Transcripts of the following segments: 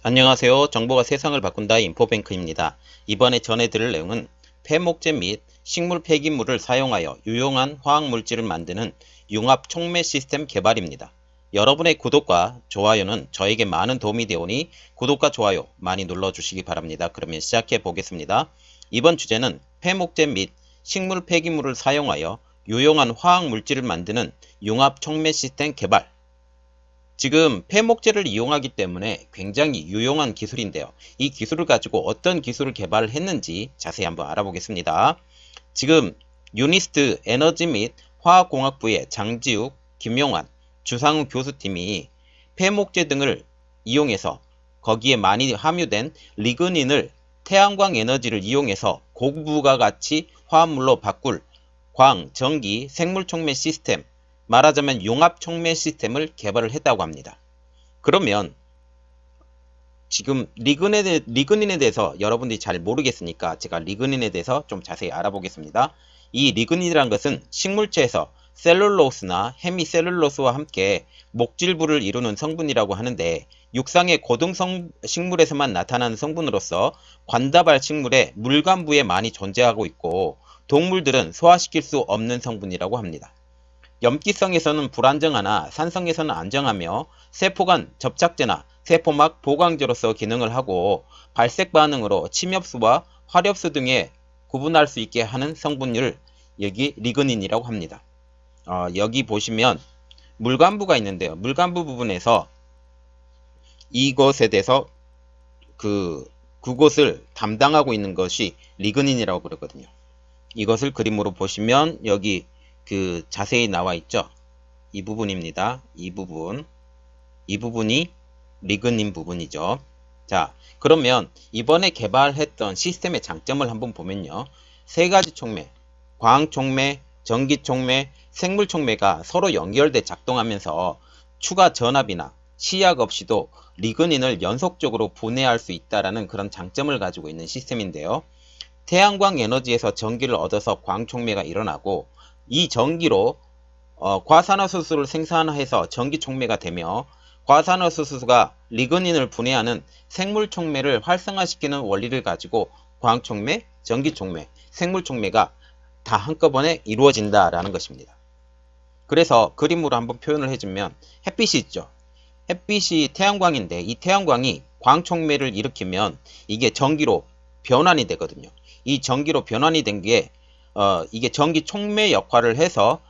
안녕하세요. 정보가 세상을 바꾼다 인포뱅크입니다. 이번에 전해드릴 내용은 폐목재 및 식물 폐기물을 사용하여 유용한 화학물질을 만드는 융합 촉매 시스템 개발입니다. 여러분의 구독과 좋아요는 저에게 많은 도움이 되오니 구독과 좋아요 많이 눌러주시기 바랍니다. 그러면 시작해 보겠습니다. 이번 주제는 폐목재 및 식물 폐기물을 사용하여 유용한 화학물질을 만드는 융합 촉매 시스템 개발 지금 폐목재를 이용하기 때문에 굉장히 유용한 기술인데요. 이 기술을 가지고 어떤 기술을 개발을 했는지 자세히 한번 알아보겠습니다. 지금 유니스트 에너지 및 화학공학부의 장지욱, 김용환, 주상우 교수팀이 폐목재 등을 이용해서 거기에 많이 함유된 리그닌을 태양광 에너지를 이용해서 고부가 가치 화합물로 바꿀 광, 전기, 생물 촉매 시스템 말하자면 융합 촉매 시스템을 개발을 했다고 합니다. 그러면 지금 대- 리그닌에 대해서 여러분들이 잘 모르겠으니까 제가 리그닌에 대해서 좀 자세히 알아보겠습니다. 이 리그닌이란 것은 식물체에서 셀룰로스나 헤미셀룰로스와 함께 목질부를 이루는 성분이라고 하는데 육상의 고등 성, 식물에서만 나타나는 성분으로서 관다발 식물의 물관부에 많이 존재하고 있고 동물들은 소화시킬 수 없는 성분이라고 합니다. 염기성에서는 불안정하나 산성에서는 안정하며 세포간 접착제나 세포막 보강제로서 기능을 하고 발색 반응으로 침엽수와 화렵수 등에 구분할 수 있게 하는 성분을 여기 리그닌이라고 합니다. 어, 여기 보시면 물관부가 있는데요. 물관부 부분에서 이것에 대해서 그 그곳을 담당하고 있는 것이 리그닌이라고 그러거든요. 이것을 그림으로 보시면 여기 그 자세히 나와 있죠. 이 부분입니다. 이 부분. 이 부분이 리그닌 부분이죠. 자, 그러면 이번에 개발했던 시스템의 장점을 한번 보면요. 세 가지 촉매, 광 촉매, 전기 촉매, 생물 촉매가 서로 연결돼 작동하면서 추가 전압이나 시약 없이도 리그닌을 연속적으로 분해할 수 있다라는 그런 장점을 가지고 있는 시스템인데요. 태양광 에너지에서 전기를 얻어서 광촉매가 일어나고 이 전기로 어, 과산화수소를 생산해서 전기 촉매가 되며 과산화수소가 리그닌을 분해하는 생물 촉매를 활성화시키는 원리를 가지고 광촉매, 전기 촉매, 생물 촉매가 다 한꺼번에 이루어진다라는 것입니다. 그래서 그림으로 한번 표현을 해주면 햇빛이 있죠. 햇빛이 태양광인데 이 태양광이 광촉매를 일으키면 이게 전기로 변환이 되거든요. 이 전기로 변환이 된 게 어, 이게 전기 촉매 역할을 해서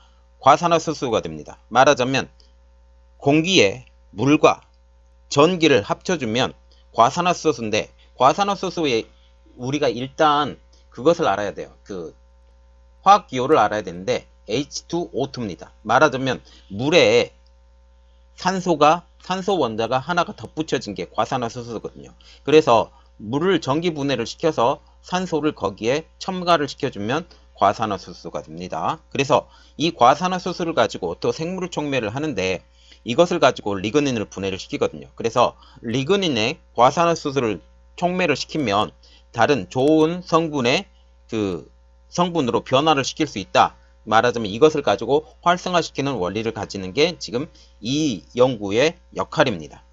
과산화수소가 됩니다. 말하자면 공기에 물과 전기를 합쳐주면 과산화수소인데 과산화수소에 우리가 일단 그것을 알아야 돼요. 그 화학 기호를 알아야 되는데 H2O2입니다. 말하자면 물에 산소가 산소 원자가 하나가 덧붙여진 게 과산화수소거든요. 그래서 물을 전기 분해를 시켜서 산소를 거기에 첨가를 시켜주면 과산화수소가 됩니다. 그래서 이 과산화수소를 가지고 또 생물 촉매를 하는데 이것을 가지고 리그닌을 분해를 시키거든요. 그래서 리그닌에 과산화수소를 촉매를 시키면 다른 좋은 성분의 그 성분으로 변화를 시킬 수 있다. 말하자면 이것을 가지고 활성화시키는 원리를 가지는 게 지금 이 연구의 역할입니다.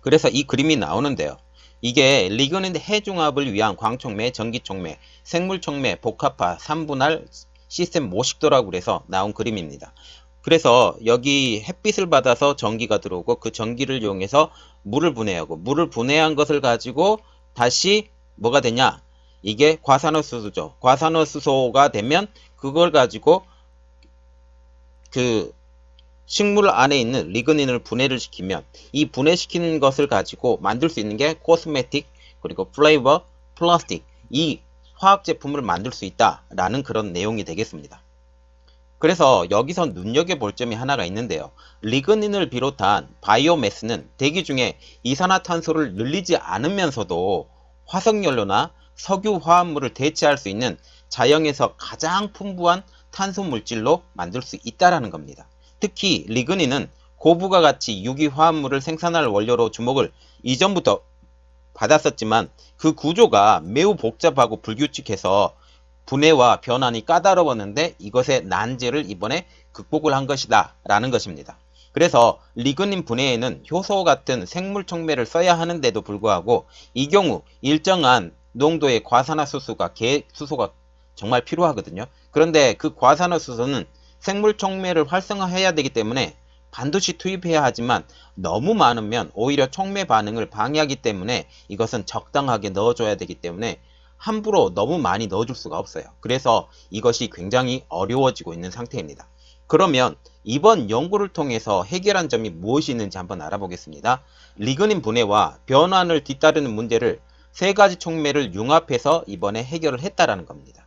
그래서 이 그림이 나오는데요. 이게 리그닌 해중합을 위한 광촉매, 전기촉매, 생물촉매, 복합화, 3분할 시스템 모식도라고 그래서 나온 그림입니다. 그래서 여기 햇빛을 받아서 전기가 들어오고 그 전기를 이용해서 물을 분해하고 물을 분해한 것을 가지고 다시 뭐가 되냐? 이게 과산화수소죠. 과산화수소가 되면 그걸 가지고 그 식물 안에 있는 리그닌을 분해를 시키면 이 분해시키는 것을 가지고 만들 수 있는 게 코스메틱 그리고 플레이버 플라스틱 이 화학 제품을 만들 수 있다라는 그런 내용이 되겠습니다. 그래서 여기서 눈여겨볼 점이 하나가 있는데요. 리그닌을 비롯한 바이오매스는 대기 중에 이산화탄소를 늘리지 않으면서도 화석연료나 석유 화합물을 대체할 수 있는 자연에서 가장 풍부한 탄소 물질로 만들 수 있다라는 겁니다. 특히 리그닌은 고부가 가치 유기 화합물을 생산할 원료로 주목을 이전부터 받았었지만 그 구조가 매우 복잡하고 불규칙해서 분해와 변환이 까다로웠는데 이것의 난제를 이번에 극복을 한 것이다 라는 것입니다. 그래서 리그닌 분해에는 효소 같은 생물 촉매를 써야 하는데도 불구하고 이 경우 일정한 농도의 과산화수소가 개 수소가 정말 필요하거든요. 그런데 그 과산화수소는 생물 촉매를 활성화해야 되기 때문에 반드시 투입해야 하지만 너무 많으면 오히려 촉매 반응을 방해하기 때문에 이것은 적당하게 넣어줘야 되기 때문에 함부로 너무 많이 넣어줄 수가 없어요. 그래서 이것이 굉장히 어려워지고 있는 상태입니다. 그러면 이번 연구를 통해서 해결한 점이 무엇이 있는지 한번 알아보겠습니다. 리그닌 분해와 변환을 뒤따르는 문제를 세 가지 촉매를 융합해서 이번에 해결을 했다라는 겁니다.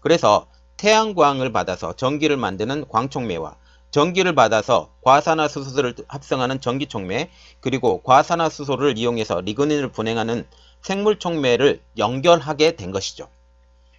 그래서 태양광을 받아서 전기를 만드는 광촉매와 전기를 받아서 과산화수소를 합성하는 전기촉매 그리고 과산화수소를 이용해서 리그닌을 분해하는 생물촉매를 연결하게 된 것이죠.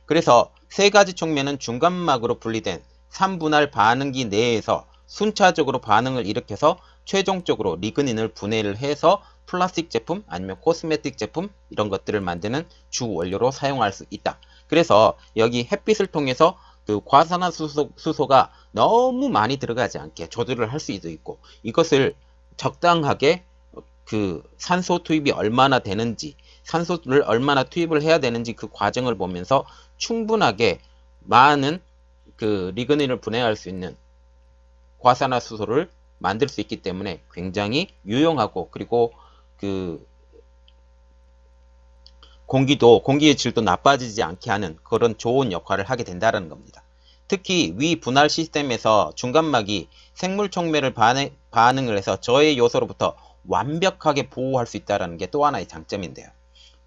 그래서 세 가지 촉매는 중간막으로 분리된 3분할 반응기 내에서 순차적으로 반응을 일으켜서 최종적으로 리그닌을 분해를 해서 플라스틱 제품 아니면 코스메틱 제품 이런 것들을 만드는 주 원료로 사용할 수 있다. 그래서 여기 햇빛을 통해서 그 과산화수소, 가 너무 많이 들어가지 않게 조절을 할 수도 있고 이것을 적당하게 그 산소 투입이 얼마나 되는지 산소를 얼마나 투입을 해야 되는지 그 과정을 보면서 충분하게 많은 그 리그닌을 분해할 수 있는 과산화수소를 만들 수 있기 때문에 굉장히 유용하고 그리고 그 공기도 공기의 질도 나빠지지 않게 하는 그런 좋은 역할을 하게 된다는 겁니다. 특히 위 분할 시스템에서 중간막이 생물 촉매를 반응을 해서 저의 요소로부터 완벽하게 보호할 수 있다는 게 또 하나의 장점인데요.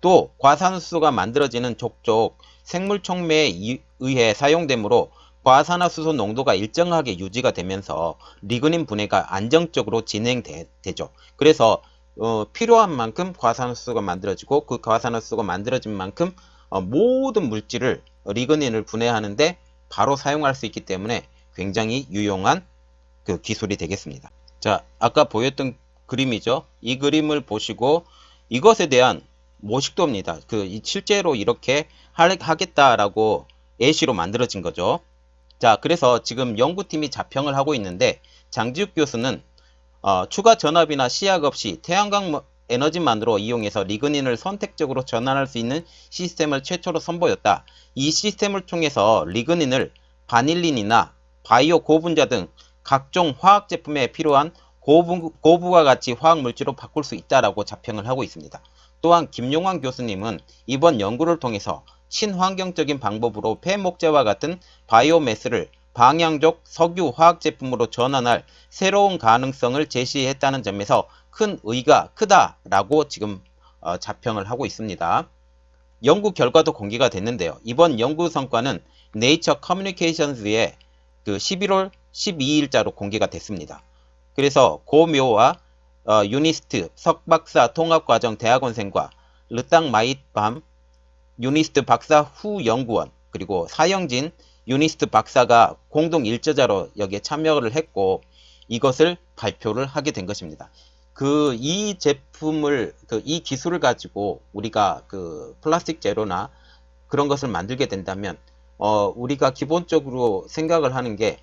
또 과산화수소가 만들어지는 족족 생물 촉매에 의해 사용되므로 과산화수소 농도가 일정하게 유지가 되면서 리그닌 분해가 안정적으로 진행되죠. 그래서 어, 필요한 만큼 과산화수소가 만들어지고 그 과산화수소가 만들어진 만큼 어, 모든 물질을 리그닌을 분해하는데 바로 사용할 수 있기 때문에 굉장히 유용한 그 기술이 되겠습니다. 자, 아까 보였던 그림이죠. 이 그림을 보시고 이것에 대한 모식도입니다. 그 실제로 이렇게 하겠다라고 예시로 만들어진 거죠. 자, 그래서 지금 연구팀이 자평을 하고 있는데 장지욱 교수는 어, 추가 전압이나 시약 없이 태양광 에너지만으로 이용해서 리그닌을 선택적으로 전환할 수 있는 시스템을 최초로 선보였다. 이 시스템을 통해서 리그닌을 바닐린이나 바이오 고분자 등 각종 화학 제품에 필요한 고부, 고부가 가치 화학 물질로 바꿀 수 있다라고 자평을 하고 있습니다. 또한 김용환 교수님은 이번 연구를 통해서 친환경적인 방법으로 폐목재와 같은 바이오매스를 방향적 석유 화학 제품으로 전환할 새로운 가능성을 제시했다는 점에서 큰 의의가 크다라고 지금 어, 자평을 하고 있습니다. 연구 결과도 공개가 됐는데요. 이번 연구 성과는 네이처 커뮤니케이션즈에 그 11월 12일자로 공개가 됐습니다. 그래서 고묘와 어, 유니스트 석박사 통합과정 대학원생과 르땅 마잇밤 유니스트 박사 후 연구원 그리고 사영진 유니스트 박사가 공동 일저자로 여기에 참여를 했고 이것을 발표를 하게 된 것입니다. 그 이 제품을 그 이 기술을 가지고 우리가 그 플라스틱 제로나 그런 것을 만들게 된다면 어 우리가 기본적으로 생각을 하는 게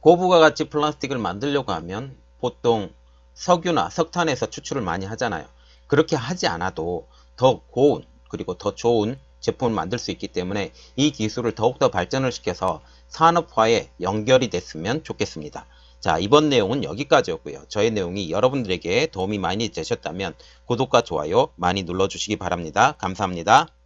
고부가 가치 플라스틱을 만들려고 하면 보통 석유나 석탄에서 추출을 많이 하잖아요. 그렇게 하지 않아도 더 고운 그리고 더 좋은 제품을 만들 수 있기 때문에 이 기술을 더욱더 발전을 시켜서 산업화에 연결이 됐으면 좋겠습니다. 자, 이번 내용은 여기까지였고요. 저의 내용이 여러분들에게 도움이 많이 되셨다면 구독과 좋아요 많이 눌러주시기 바랍니다. 감사합니다.